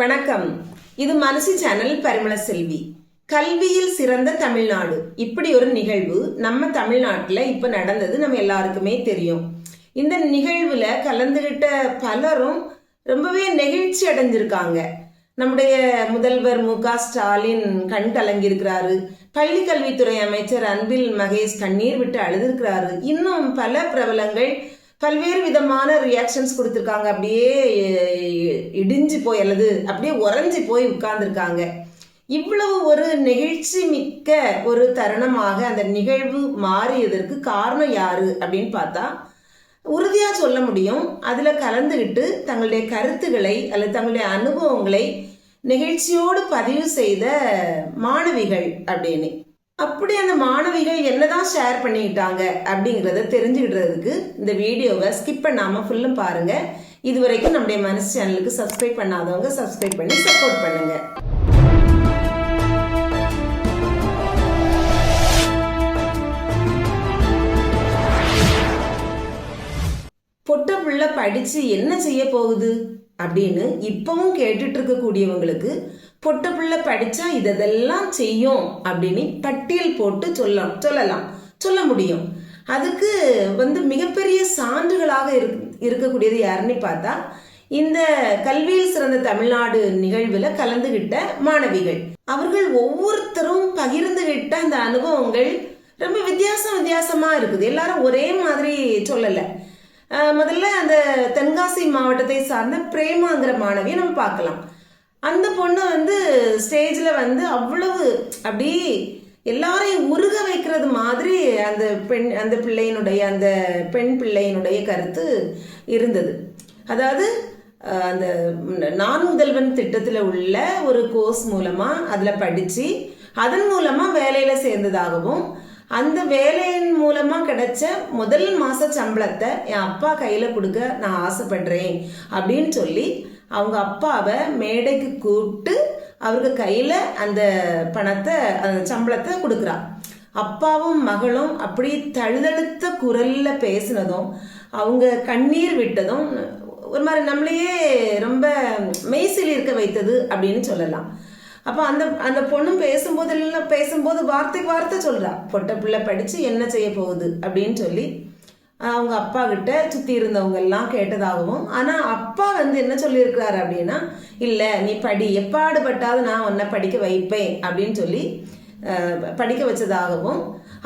வணக்கம். இது மனசு சேனல் பரிமள செல்வி. கல்வியில் சிறந்த தமிழ்நாடு. இப்படி ஒரு நிகழ்வு நம்ம தமிழ்நாட்டில் இப்போ நடந்தது நம்ம எல்லாருக்குமே தெரியும். இந்த நிகழ்வில் கலந்துகிட்ட பலரும் ரொம்பவே நெகிழ்ச்சி அடைஞ்சிருக்காங்க. நம்முடைய முதல்வர் மு க ஸ்டாலின் கண் கலங்கியிருக்கிறாரு. பள்ளி கல்வித்துறை அமைச்சர் அன்பில் மகேஷ் கண்ணீர் விட்டு அழுதுருக்கிறாரு. இன்னும் பல பிரபலங்கள் பல்வேறு விதமான ரியாக்ஷன்ஸ் கொடுத்துருக்காங்க. அப்படியே இடிஞ்சு போய் அல்லது அப்படியே உறைஞ்சி போய் உட்கார்ந்துருக்காங்க. இவ்வளவு ஒரு நெகிழ்ச்சி மிக்க ஒரு தருணமாக அந்த நிகழ்வு மாறியதற்கு காரணம் யாரு அப்படின்னு பார்த்தா உறுதியாக சொல்ல முடியும். அதில் கலந்துக்கிட்டு தங்களுடைய கருத்துக்களை அல்லது தங்களுடைய அனுபவங்களை நிகழ்ச்சியோடு பதிவு செய்த மாணவிகள் அப்படின்னு. அப்படி அந்த மாணவிகள் என்னதான் ஷேர் பண்ணிக்கிட்டாங்க அப்படிங்கிறத தெரிஞ்சுக்கிடுறதுக்கு இந்த வீடியோவை ஸ்கிப் பண்ணாமல் ஃபுல்லும் பாருங்க. இது வரைக்கும் நம்முடைய மனசு சேனலுக்கு சப்ஸ்கிரைப் பண்ணாதவங்க சப்ஸ்கிரைப் பண்ணி சப்போர்ட் பண்ணுங்க. பொட்ட புள்ள படிச்சு என்ன செய்ய போகுது? அப்படின்னு இப்பவும் கேட்டுட்டு இருக்கக்கூடியவங்களுக்கு பொட்ட பிள்ளை படிச்சா இதெல்லாம் செய்யும் அப்படின்னு பட்டியல் போட்டு சொல்ல சொல்லலாம் சொல்ல முடியும். அதுக்கு வந்து மிகப்பெரிய சான்றுகளாக இருக் இருக்கக்கூடியது யாருன்னு பார்த்தா இந்த கல்வியில் சிறந்த தமிழ்நாடு நிகழ்வில் கலந்துகிட்ட மாணவிகள். அவர்கள் ஒவ்வொருத்தரும் பகிர்ந்துகிட்ட அந்த அனுபவங்கள் ரொம்ப வித்தியாசம் வித்தியாசமாக இருக்குது. எல்லாரும் ஒரே மாதிரி சொல்லலை. முதல்ல அந்த தென்காசி மாவட்டத்தை சார்ந்த பிரேமாங்கிற மாணவியை நம்ம பார்க்கலாம். அந்த பொண்ணு வந்து ஸ்டேஜில் வந்து அவ்வளவு அப்படி எல்லாரையும் உருக வைக்கிறது மாதிரி அந்த பெண் அந்த பிள்ளையினுடைய அந்த பெண் பிள்ளையினுடைய கருத்து இருந்தது. அதாவது அந்த நான் முதல்வன் திட்டத்தில் உள்ள ஒரு கோர்ஸ் மூலமாக அதில் படித்து அதன் மூலமாக வேலையில் சேர்ந்ததாகவும் அந்த வேலையின் மூலமா கிடைச்ச முதல் மாச சம்பளத்தை என் அப்பா கையில கொடுக்க நான் ஆசைப்படுறேன் அப்படின்னு சொல்லி அவங்க அப்பாவை மேடைக்கு கூப்பிட்டு அவருக்கு கையில அந்த பணத்தை அந்த சம்பளத்தை கொடுக்குறா. அப்பாவும் மகளும் அப்படி தழுதழுத்த குரல்ல பேசினதும் அவங்க கண்ணீர் விட்டதும் ஒரு மாதிரி நம்மளையே ரொம்ப மெய்சில் இருக்க வைத்தது அப்படின்னு சொல்லலாம். அப்போ அந்த அந்த பொண்ணும் பேசும்போது இல்லைன்னா பேசும்போது வார்த்தைக்கு வார்த்தை சொல்கிறா பொட்டை பிள்ளை படித்து என்ன செய்ய போகுது? அப்படின்னு சொல்லி அவங்க அப்பா கிட்ட சுற்றி இருந்தவங்க எல்லாம் கேட்டதாகவும் ஆனால் அப்பா வந்து என்ன சொல்லியிருக்கிறாரு அப்படின்னா இல்லை நீ படி. எப்பாடுபட்டாவது நான் உன்னை படிக்க வைப்பேன். அப்படின்னு சொல்லி படிக்க வச்சதாகவும்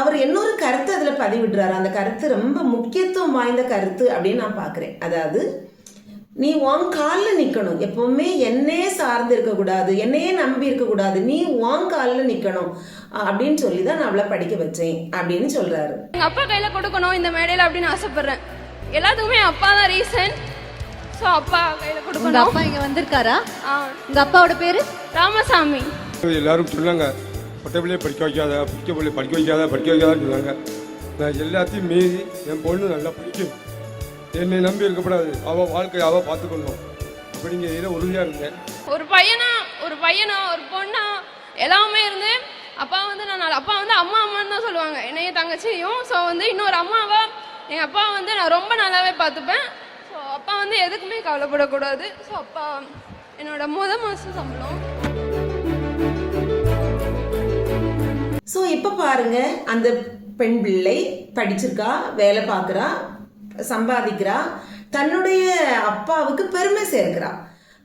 அவர் இன்னொரு கருத்து அதில் பதிவிடுறாரு. அந்த கருத்து ரொம்ப முக்கியத்துவம் வாய்ந்த கருத்து அப்படின்னு நான் பார்க்குறேன் அதாவது நீ உன் காலில் நிற்கணும் எப்பவுமே என்னையே சார்ந்து இருக்கக்கூடாது என்னையே நம்பி இருக்கக்கூடாது நீ உன் காலில் நிற்கணும் அப்படின்னு சொல்லி தான் நான் அவளை படிக்க வச்சேன் அப்படின்னு சொல்றாரு. எங்க அப்பா கையில கொடுக்கணும் இந்த மேடையில அப்படின்னு ஆசைப்படுறேன். எல்லாத்துக்குமே அப்பா தான் ரீசன் ஸோ அப்பா கையில உங்க கொடுக்கணும். அப்பா இங்க வந்திருக்காரா? ஆ, உங்க அப்பாவோட பேரு? ராமசாமி. எல்லாரும் சொன்னாங்க. பொட்டை பிள்ளைய படிக்க வைக்காத படிக்க பிள்ளை படிக்க வைக்காத படிக்க வைக்காதான்னு சொன்னாங்க. நான் எல்லாத்தையும் மீறி என் பொண்ணு நல்லா படிக்கும். என்னை நம்பி இருக்கக்கூடாது அவள் வாழ்க்கையை அவள் பார்த்துக்கணும் அப்படிங்கிற உறுதியாக இருந்தேன் ஒரு பையனா ஒரு பையனா ஒரு பொண்ணா எல்லாமே இருந்து அப்பா வந்து நான் அப்பா வந்து அம்மா அம்மான்னு தான் சொல்லுவாங்க. என்னைய தங்கச்சியும் ஸோ வந்து இன்னொரு அம்மாவா எங்கள் அப்பா வந்து நான் ரொம்ப நல்லாவே பார்த்துப்பேன். ஸோ அப்பா வந்து எதுக்குமே கவலைப்படக்கூடாது. ஸோ அப்பா என்னோட முத மாதம் சம்பளம். ஸோ இப்போ பாருங்க அந்த பெண் பிள்ளை படிச்சிருக்கா வேலை பார்க்குறா சம்பாதிக்கிறா தன்னுடைய அப்பாவுக்கு பெருமை சேர்க்கிறா.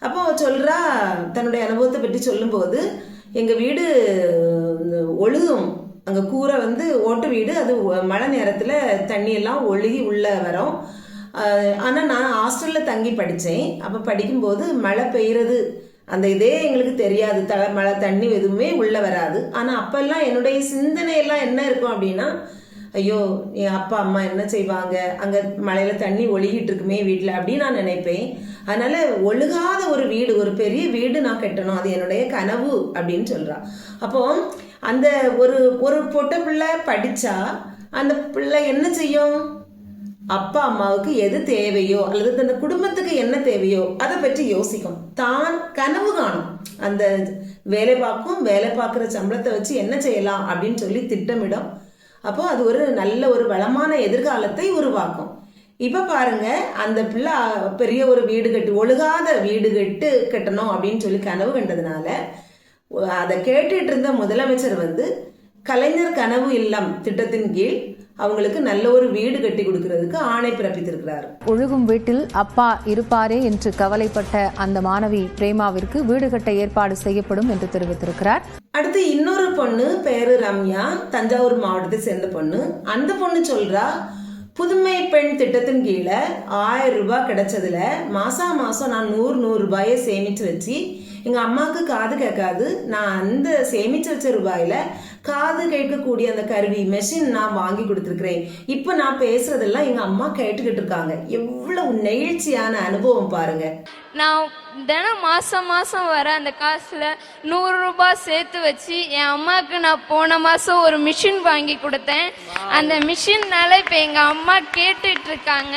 அப்போ அவ சொல்றா தன்னுடைய அனுபவத்தை பற்றி சொல்லும்போது எங்க வீடு ஒழுகும். அங்க கூரை வந்து ஓட்டு வீடு அது மழை நேரத்துல தண்ணி எல்லாம் ஒழுகி உள்ள வரும். ஆனால் ஆனா நான் ஹாஸ்டல்ல தங்கி படித்தேன். அப்ப படிக்கும்போது மழை பெய்யறது அந்த இதே எங்களுக்கு தெரியாது. த மழை தண்ணி எதுவுமே உள்ள வராது. ஆனா அப்பெல்லாம் என்னுடைய சிந்தனை எல்லாம் என்ன இருக்கும் அப்படின்னா ஐயோ என் அப்பா அம்மா என்ன செய்வாங்க? அங்கே மழையில் தண்ணி ஒழுகிட்டு இருக்குமே வீட்டில் அப்படின்னு நான் நினைப்பேன். அதனால ஒழுகாத ஒரு வீடு ஒரு பெரிய வீடு நான் கட்டணும். அது என்னுடைய கனவு அப்படின்னு சொல்றா. அப்போ அந்த ஒரு ஒரு பொட்ட பிள்ளை படித்தா அந்த பிள்ளை என்ன செய்யும்? அப்பா அம்மாவுக்கு எது தேவையோ அல்லது தன் குடும்பத்துக்கு என்ன தேவையோ அதை பற்றி யோசிக்கும். தான் கனவு காணும். அந்த வேலை பார்க்கும் வேலை பார்க்குற சம்பளத்தை வச்சு என்ன செய்யலாம் அப்படின்னு சொல்லி திட்டமிடும் அப்போ அது ஒரு நல்ல ஒரு வளமான எதிர்காலத்தை உருவாக்கும். இப்ப பாருங்க அந்த பிள்ளை பெரிய ஒரு வீடு கட்டு ஒழுகாத வீடு கட்டு கட்டணும் அப்படின்னு சொல்லி கனவு கண்டதுனால அதை கேட்டுட்டு இருந்த முதலமைச்சர் வந்து கலைஞர் கனவு இல்லம் திட்டத்தின் கீழ் அவங்களுக்கு நல்ல ஒரு வீடு கட்டி கொடுக்கறதுக்கு ஆணை பிறப்பித்திருக்கிறார். ஒழுகும் வீட்டில் அப்பா இருப்பாரே என்று கவலைப்பட்ட அந்த மாணவி பிரேமாவிற்கு வீடு கட்ட ஏற்பாடு செய்யப்படும் என்று தெரிவித்திருக்கிறார். அடுத்து இன்னொரு பொண்ணு பேரு ரம்யா. தஞ்சாவூர் மாவட்டத்தை சேர்ந்த பொண்ணு. அந்த பொண்ணு சொல்றா புதுமை பெண் திட்டத்தின் கீழே ஆயிரம் ரூபாய் கிடைச்சதுல மாசா மாசம் நான் நூறு நூறு ரூபாயை சேமிச்சு வச்சு எங்க அம்மாவுக்கு காது கேட்காது. நான் அந்த சேமிச்சு வச்ச ரூபாயில காது கேட்கக்கூடிய அந்த கருவி மெஷின் நான் வாங்கி கொடுத்துருக்கிறேன். இப்போ நான் பேசுறதெல்லாம் எங்க அம்மா கேட்டுக்கிட்டு இருக்காங்க. எவ்வளவு நெகிழ்ச்சியான அனுபவம் பாருங்க. நான் தினம் மாசம் மாசம் வர அந்த காசுல நூறு ரூபாய் சேர்த்து வச்சு என் அம்மாவுக்கு நான் போன மாசம் ஒரு மிஷின் வாங்கி கொடுத்தேன். அந்த மிஷின்னால இப்ப எங்க அம்மா கேட்டுட்டு இருக்காங்க.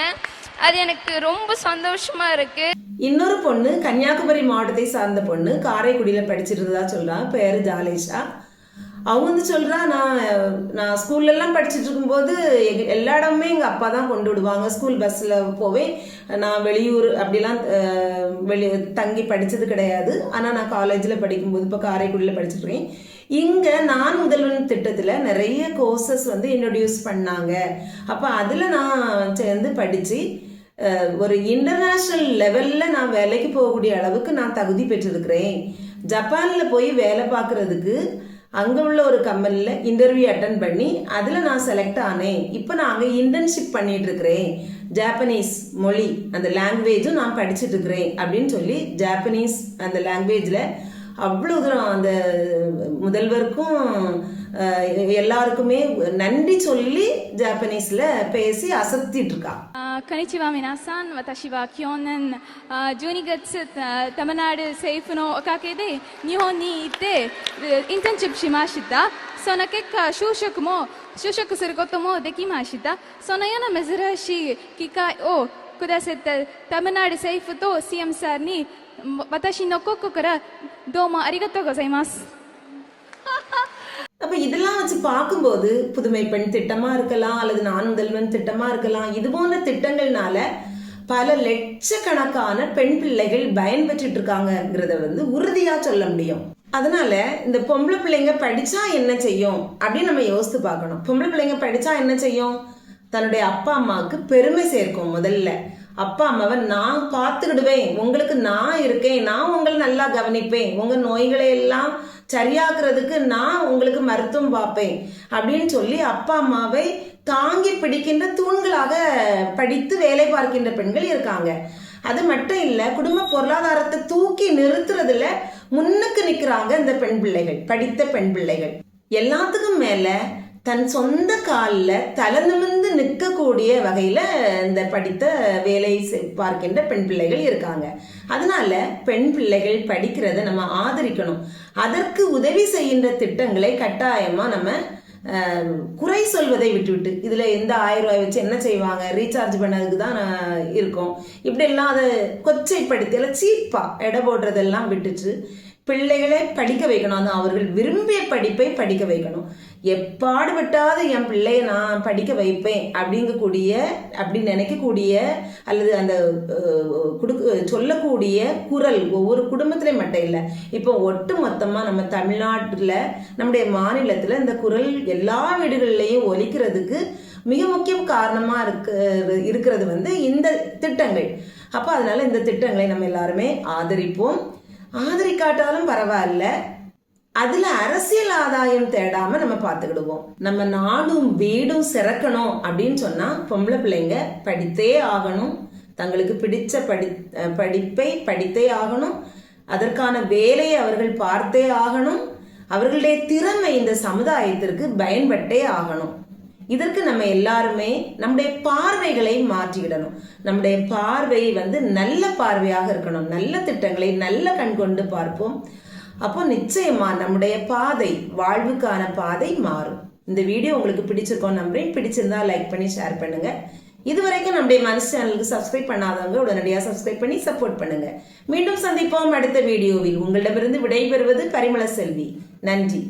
அது எனக்கு ரொம்ப சந்தோஷமா இருக்கு. இன்னொரு பொண்ணு கன்னியாகுமரி மாவட்டத்தை சார்ந்த பொண்ணு காரைக்குடியில் படிச்சிட்டு இருந்ததா சொல்றா பேரு ஜாலேஷா அவங்க வந்து சொல்றா நான் நான் ஸ்கூல்ல எல்லாம் படிச்சுட்டு இருக்கும்போது எல்லா இடமுமே எங்க அப்பா தான் கொண்டு விடுவாங்க. ஸ்கூல் பஸ்ல போவேன். நான் வெளியூர் அப்படிலாம் வெளி தங்கி படிச்சது கிடையாது. ஆனா நான் காலேஜ்ல படிக்கும்போது இப்போ காரைக்குடியில் படிச்சுட்டு இருக்கேன். இங்க நான் முதல்வன் திட்டத்துல நிறைய கோர்சஸ் வந்து இன்ட்ரடியூஸ் பண்ணாங்க. அப்ப அதுல நான் சேர்ந்து படிச்சு ஒரு இன்டர்நேஷ்னல் லெவலில் நான் வேலைக்கு போகக்கூடிய அளவுக்கு நான் தகுதி பெற்றிருக்கிறேன். ஜப்பானில் போய் வேலை பார்க்குறதுக்கு அங்கே உள்ள ஒரு கம்பெனியில் இன்டர்வியூ அட்டன் பண்ணி அதில் நான் செலக்ட் ஆனேன். இப்போ நான் அங்கே இன்டர்ன்ஷிப் பண்ணிகிட்ருக்கிறேன் ஜாப்பனீஸ் மொழி அந்த லாங்குவேஜும் நான் படிச்சுட்டு இருக்கிறேன் அப்படின்னு சொல்லி ஜாப்பனீஸ் அந்த லாங்குவேஜில் அவ்வளோ தூரம் அந்த முதல்வருக்கும் எல்லாருக்குமே நன்றி சொல்லி ஜாப்பனீஸ்ல பேசி அசத்திட்டு இருக்கா. கனிச்சிவா மினாசான் வதஷிவா கியோனன் ஜூனிகட்ஸ் தமிழ்நாடு ಸೇಫ್ನೋ ಕಾಕೇದೆ ನಿಹೋನಿ ಇತ್ತೆ ಇಂಟರ್ನ್ಶಿಪ್ ಶಿಮಾಶಿದ್ದ ಸೊನ ಕೆಕ್ಕ ಶೂಷಕ್ಮೋ ಶೂಷಕ್ ಸಿರ್ಗೊತ್ತಮೋ ದೆಕಿ ಮಾಶಿದ್ದ ಸೊನ ಯೋನ ಮೆಜರಶಿ ஓ ಓ ಕುದಾಸೆತ್ತ ತಮಿಳ್ನಾಡು ಸೈಫ್ சிஎம் சார் நீ 日本に行ってえインターンシップしましたその結果就職も就職することもできましたそのような珍しい機会をくださったタマナル政府と CM さんにも私の心からどうもありがとうございます அப்ப இதெல்லாம் வச்சு பார்க்கும்போது புதுமை பெண் திட்டமா இருக்கலாம் அல்லது நான் முதல்வன் திட்டமா இருக்கலாம் இது போன்ற திட்டங்கள்னால பல லட்சக்கணக்கான பெண் பிள்ளைகள் பயன்பெற்றுட்டு இருக்காங்கங்கிறத வந்து உறுதியா சொல்ல முடியும் அதனால இந்த பொம்பளை பிள்ளைங்க படிச்சா என்ன செய்யும் அப்படின்னு நம்ம யோசித்து பார்க்கணும் பொம்பளை பிள்ளைங்க படிச்சா என்ன செய்யும் தன்னுடைய அப்பா அம்மாவுக்கு பெருமை சேர்க்கும் முதல்ல அப்பா அம்மாவை நான் பார்த்துக்கிடுவேன் உங்களுக்கு நான் இருக்கேன். நான் உங்களை நல்லா கவனிப்பேன். உங்கள் நோய்களை எல்லாம் சரியாக்குறதுக்கு நான் உங்களுக்கு மருத்துவம் பார்ப்பேன். அப்படின்னு சொல்லி அப்பா அம்மாவை தாங்கி பிடிக்கின்ற தூண்களாக படித்து வேலை பார்க்கின்ற பெண்கள் இருக்காங்க. அது மட்டும் இல்லை குடும்ப பொருளாதாரத்தை தூக்கி நிறுத்துறதுல முன்னுக்கு நிற்கிறாங்க இந்த பெண் பிள்ளைகள் படித்த பெண் பிள்ளைகள். எல்லாத்துக்கும் மேலே தன் சொந்த காலில் தலை நிமிர்ந்து நிற்கக்கூடிய வகையில் இந்த படித்த வேலை செய்- பார்க்கின்ற பெண் பிள்ளைகள் இருக்காங்க. அதனால பெண் பிள்ளைகள் படிக்கிறத நம்ம ஆதரிக்கணும். அதற்கு உதவி செய்கின்ற திட்டங்களை கட்டாயமாக நம்ம குறை சொல்வதை விட்டுவிட்டு இதில் எந்த ஆயிரம் ரூபாய் வச்சு என்ன செய்வாங்க? ரீசார்ஜ் பண்ணதுக்கு தான் இருக்கோம். இப்படியெல்லாம் அதை கொச்சைப்படுத்தி எல்லாம் சீப்பாக எடை போடுறதெல்லாம் விட்டுட்டு பிள்ளைகளை படிக்க வைக்கணும். அது அவர்கள் விரும்பிய படிப்பை படிக்க வைக்கணும். எப்பாடுபட்டாவது என் பிள்ளைய நான் படிக்க வைப்பேன் அப்படிங்கக்கூடிய அப்படி நினைக்கக்கூடிய அல்லது அந்த கொடுக்க சொல்லக்கூடிய குரல் ஒவ்வொரு குடும்பத்திலையும் மட்டும் இல்லை. இப்போ ஒட்டு மொத்தமாக நம்ம தமிழ்நாட்டில் நம்முடைய மாநிலத்தில் இந்த குரல் எல்லா வீடுகள்லையும் ஒலிக்கிறதுக்கு மிக முக்கிய காரணமாக இருக்கு இருக்கிறது வந்து இந்த திட்டங்கள். அப்போ அதனால இந்த திட்டங்களை நம்ம எல்லாருமே ஆதரிப்போம். ஆதரிக்காட்டாலும் பரவாயில்ல. அதுல அரசியல் ஆதாயம் தேடாம நம்ம பார்த்துக்கிடுவோம். நம்ம நாடும் வீடும் சிறக்கணும் அப்படின்னு சொன்னா பொம்பளை பிள்ளைங்க படித்தே ஆகணும். தங்களுக்கு பிடிச்ச படி படிப்பை படித்தே ஆகணும். அதற்கான வேலையை அவர்கள் பார்த்தே ஆகணும். அவர்களுடைய திறமை இந்த சமுதாயத்திற்கு பயன்பட்டே ஆகணும். இதற்கு நம்ம எல்லாருமே நம்முடைய பார்வைகளை மாற்றிக்கிடணும். நம்முடைய பார்வை வந்து நல்ல பார்வையாக இருக்கணும். நல்ல திட்டங்களை நல்ல கண் கொண்டு பார்ப்போம். அப்போ நிச்சயமா நம்முடைய பாதை வாழ்வுக்கான பாதை மாறும். இந்த வீடியோ உங்களுக்கு பிடிச்சிருக்கோம் நம்புறேன். பிடிச்சிருந்தா லைக் பண்ணி ஷேர் பண்ணுங்க. இதுவரைக்கும் நம்முடைய மனசு சேனலுக்கு சப்ஸ்கிரைப் பண்ணாதவங்க உடனடியாக சப்ஸ்கிரைப் பண்ணி சப்போர்ட் பண்ணுங்க. மீண்டும் சந்திப்போம் அடுத்த வீடியோவில். உங்களிடமிருந்து விடைபெறுவது பரிமள செல்வி. நன்றி.